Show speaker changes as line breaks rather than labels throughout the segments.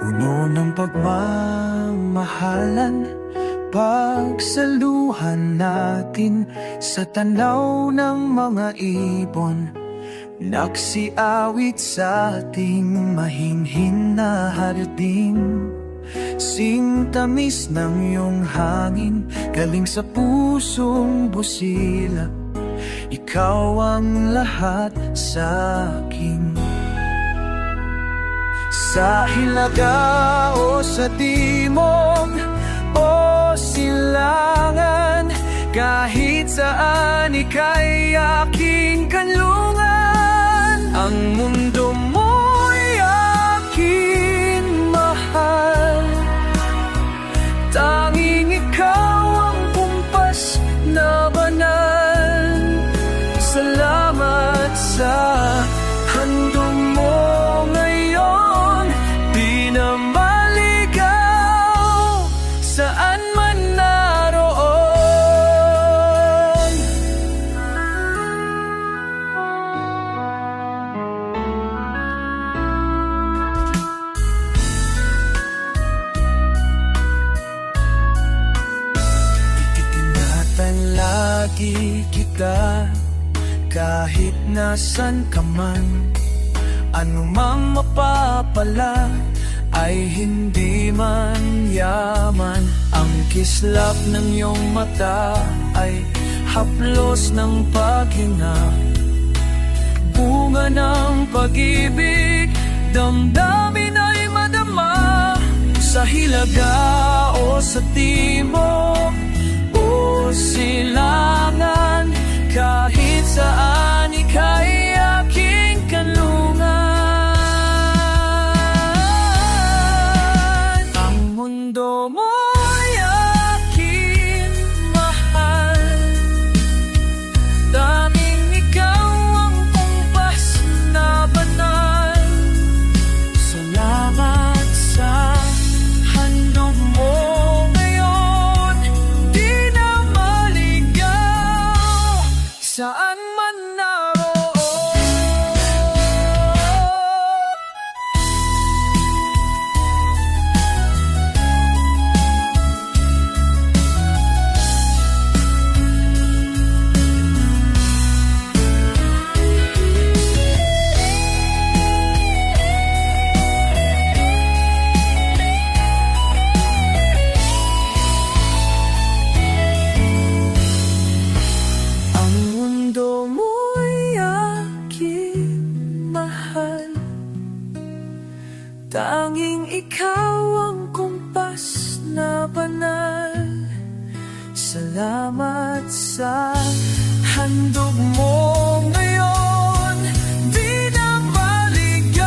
Puno ng pagmamahalan Pagsaluhan natin Sa tanaw ng mga ibon. Naksiawit sa ating mahinhin na hardin Singtamis ng iyong hangin Galing sa pusong busila. Ikaw ang lahat sa akin Sa hilaga o sa timog O silangan Kahit saan ika'y aking kanlungan. Ang mundo mo'y lagi kita Kahit nasan ka man Ano mang mapapala Ay hindi man yaman. Ang kislap ng iyong mata Ay haplos ng paghinga. Bunga ng pag-ibig Damdamin Saan Tanging ikaw ang kumpas na banal. Salamat sa handog mo ngayon. Di na maligaw.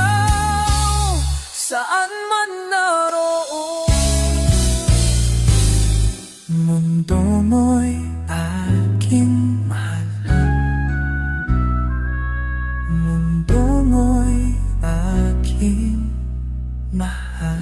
Saan man naroon. Mundo mo'y aking mahal